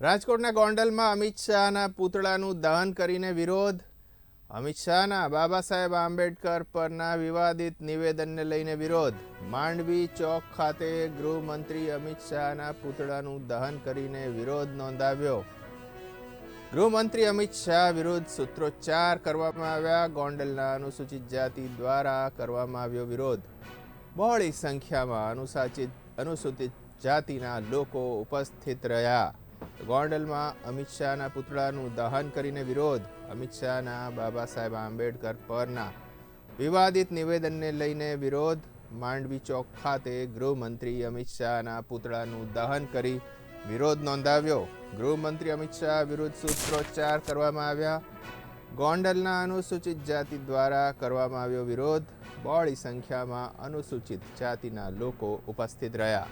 રાજકોટના ગોંડલમાં અમિત શાહના પૂતળાનું દહન કરીને વિરોધ. અમિત શાહના બાબા સાહેબ આંબેડકર પરના વિવાદિત નિવેદનને લઈને વિરોધ. માંડવી ચોક ખાતે ગૃહમંત્રી અમિત શાહના પૂતળાનું દહન કરીને વિરોધ નોંધાવ્યો. ગૃહમંત્રી અમિત શાહ વિરુદ્ધ સૂત્રોચ્ચાર કરવામાં આવ્યા. ગોંડલના અનુસૂચિત જાતિ દ્વારા કરવામાં આવ્યો વિરોધ. બહોળી સંખ્યામાં અનુસાચિત અનુસૂચિત જાતિના લોકો ઉપસ્થિત રહ્યા. ગોંડલમાં અમિત શાહના પુતળાનું દહન કરીને વિરોધ, અમિત શાહના બાબા સાહેબ આંબેડકર પરના વિવાદિત નિવેદનને લઈને વિરોધ, માંડવી ચોક ખાતે ગૃહમંત્રી અમિત શાહના પુતળાનું દહન કરી વિરોધ નોંધાવ્યો. ગૃહમંત્રી અમિત શાહ વિરુદ્ધ સૂત્રોચ્ચાર કરવામાં આવ્યા. ગોંડલના અનુસૂચિત જાતિ દ્વારા કરવામાં આવ્યો વિરોધ. બોળી સંખ્યામાં અનુસૂચિત જાતિના લોકો ઉપસ્થિત રહ્યા.